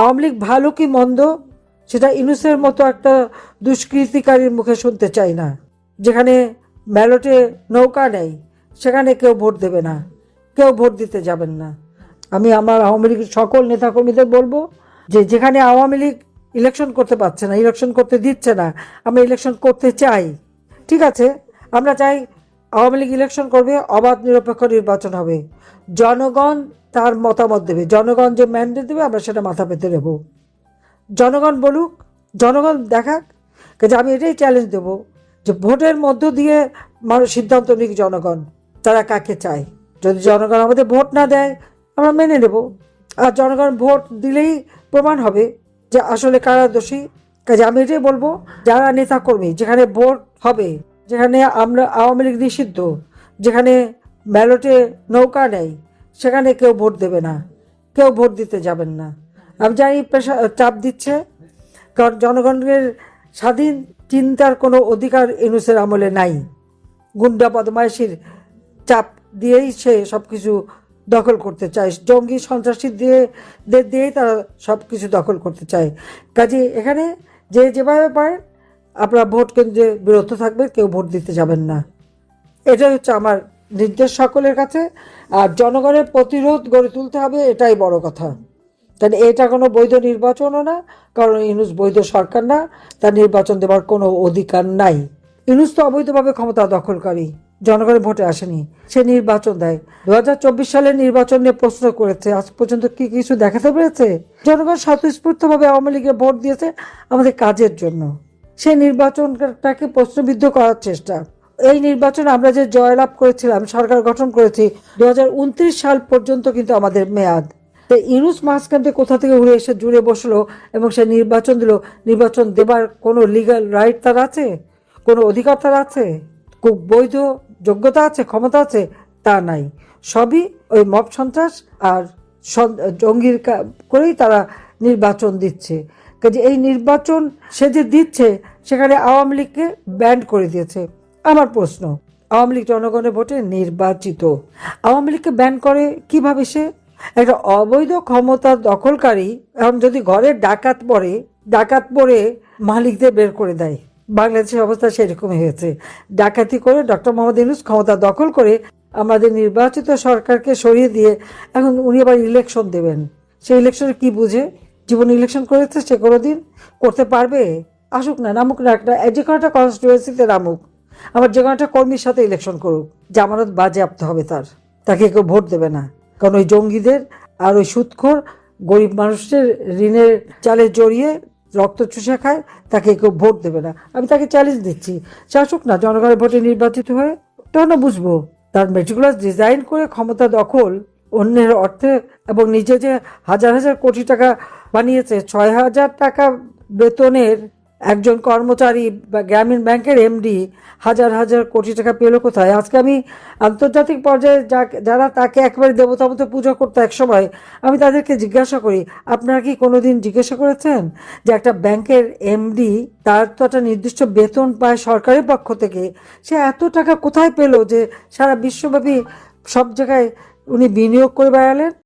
আওয়ামী লীগ ভালো কি মন্দ? সেটা ইনুসের মতো একটা দুষ্কৃতিকারীর মুখে শুনতে চাই না। যেখানে ব্যালটে নৌকা নেই, সেখানে কেউ ভোট দেবে না, কেউ ভোট দিতে যাবেন না। আমি আমার আওয়ামী লীগের সকল নেতাকর্মীদের বলব যে যেখানে আওয়ামী লীগ ইলেকশন করতে পারছে না ইলেকশন করতে দিচ্ছে না, আমরা ইলেকশন করতে চাই। ঠিক আছে, আমরা চাই আওয়ামী লীগ ইলেকশন করবে, অবাধ নিরপেক্ষ নির্বাচন হবে। জনগণ তার মতামত দেবে। জনগণ যে ম্যান্ডেট দেবে, আমরা সেটা মাথা পেতে নেব। জনগণ বলুক, জনগণ দেখাক কাজে আমি এটাই চ্যালেঞ্জ দেব যে ভোটের মধ্য দিয়ে মানুষ সিদ্ধান্ত নিক জনগণ, তারা কাকে চায়। যদি জনগণ আমাদের ভোট না দেয়, আমরা মেনে নেব। আর জনগণ ভোট দিলেই প্রমাণ হবে যে আসলে কারা দোষী। কাজে আমি এটাই বলব, যারা নেতাকর্মী, যেখানে ভোট হবে যেখানে আমরা আওয়ামী লীগ নিষিদ্ধ, যেখানে ব্যালটে নৌকা নেই, সেখানে কেউ ভোট দেবে না, কেউ ভোট দিতে যাবেন না। আমি জানি পেশা, চাপ দিচ্ছে, কারণ জনগণের স্বাধীন চিন্তার কোনো অধিকার ইনুসের আমলে নাই। গুন্ডা বদমাইশির চাপ দিয়েই সে সব কিছু দখল করতে চায়। জঙ্গি সন্ত্রাসী দিয়ে দিয়েই তারা সব কিছু দখল করতে চায়। কাজে এখানে যে যেভাবে পারেন আপনারা ভোট কেন্দ্রে বিরত থাকবেন, কেউ ভোট দিতে যাবেন না। এটাই হচ্ছে আমার নির্দেশ সকলের কাছে। আর জনগণের প্রতিরোধ গড়ে তুলতে হবে, এটাই বড় কথা। তাহলে এটা কোনো বৈধ নির্বাচনও না, কারণ ইনুস বৈধ সরকার না, তার নির্বাচন দেওয়ার কোনো অধিকার নাই। ইনুস তো অবৈধভাবে ক্ষমতা দখলকারী, জনগণের ভোটে আসেনি। সে নির্বাচন দেয়। দু হাজার চব্বিশ সালের নির্বাচন নিয়ে প্রশ্ন করেছে, আজ পর্যন্ত কি কিছু দেখাতে পেরেছে? জনগণ স্বতঃস্ফূর্তভাবে আওয়ামী লীগের ভোট দিয়েছে আমাদের কাজের জন্য। সেই নির্বাচনটাকে প্রশ্নবিদ্ধ করার চেষ্টা। এই নির্বাচনে আমরা যে জয়লাভ করেছিলাম, সরকার গঠন করেছি দু হাজার উনত্রিশ সাল পর্যন্ত কিন্তু আমাদের মেয়াদ। তো ইউনুস মাঝখান কোথা থেকে উড়ে এসে জুড়ে বসল এবং সে নির্বাচন দিল? নির্বাচন দেবার কোনো লিগ্যাল রাইট তার আছে? কোনো অধিকার তার আছে? খুব বৈধ যোগ্যতা আছে? ক্ষমতা আছে? তা নাই। সবই ওই মব সন্ত্রাস আর জঙ্গির করেই তারা নির্বাচন দিচ্ছে। কাজে এই নির্বাচন সে যে দিচ্ছে, সেখানে আওয়ামী লীগকে ব্যান্ড করে দিয়েছে। আমার প্রশ্ন, আওয়ামী লীগ জনগণের ভোটে নির্বাচিত, আওয়ামী লীগকে ব্যান করে কীভাবে সে? একটা অবৈধ ক্ষমতা দখলকারী, এখন যদি ঘরে ডাকাত পড়ে ডাকাত পড়ে মালিকদের বের করে দেয়। বাংলাদেশের অবস্থা সেরকমই হয়েছে। ডাকাতি করে ডক্টর মোহাম্মদ ইউনুস ক্ষমতা দখল করে আমাদের নির্বাচিত সরকারকে সরিয়ে দিয়ে এখন উনি আবার ইলেকশন দেবেন। সেই ইলেকশনে কি বুঝে? জীবন ইলেকশন করেছে, সে কোনোদিন করতে পারবে? আসুক না, নামুক না, একটা যে কোনো একটা কনস্টিটুয়েন্সিতে নামুক। আবার যে কোনো একটা কর্মীর সাথে ইলেকশন করুক। জামানত বাজেয়াপ্ত হবে তার। তাকে কেউ ভোট দেবে না। কারণ ওই জঙ্গিদের আর ওই সুৎখোর গরিব মানুষের ঋণের চালে জড়িয়ে রক্ত চুষে খায়, তাকে কেউ ভোট দেবে না। আমি তাকে চ্যালেঞ্জ দিচ্ছি। আসুক না, জনগণের ভোটে নির্বাচিত হয়ে তখন বুঝব। তার মেটিকুলাস ডিজাইন করে ক্ষমতা দখল অন্যের অর্থে এবং নিজে যে হাজার হাজার কোটি টাকা বানিয়েছে। ছয় হাজার টাকা বেতনের একজন কর্মচারী বা গ্রামীণ ব্যাংকের এমডি হাজার হাজার কোটি টাকা পেল কোথায়? আজকে আমি আন্তর্জাতিক পর্যায়ে যারা তাকে একবারে দেবতা মতো পুজো করতো এক সময় আমি তাদেরকে জিজ্ঞাসা করি, আপনারা কি কোনো দিন জিজ্ঞাসা করেছেন যে একটা ব্যাংকের এমডি তার তো একটা নির্দিষ্ট বেতন পায় সরকারের পক্ষ থেকে? সে এত টাকা কোথায় পেল যে সারা বিশ্বব্যাপী সব জায়গায় উনি বিনিয়োগ করে বেড়ালেন?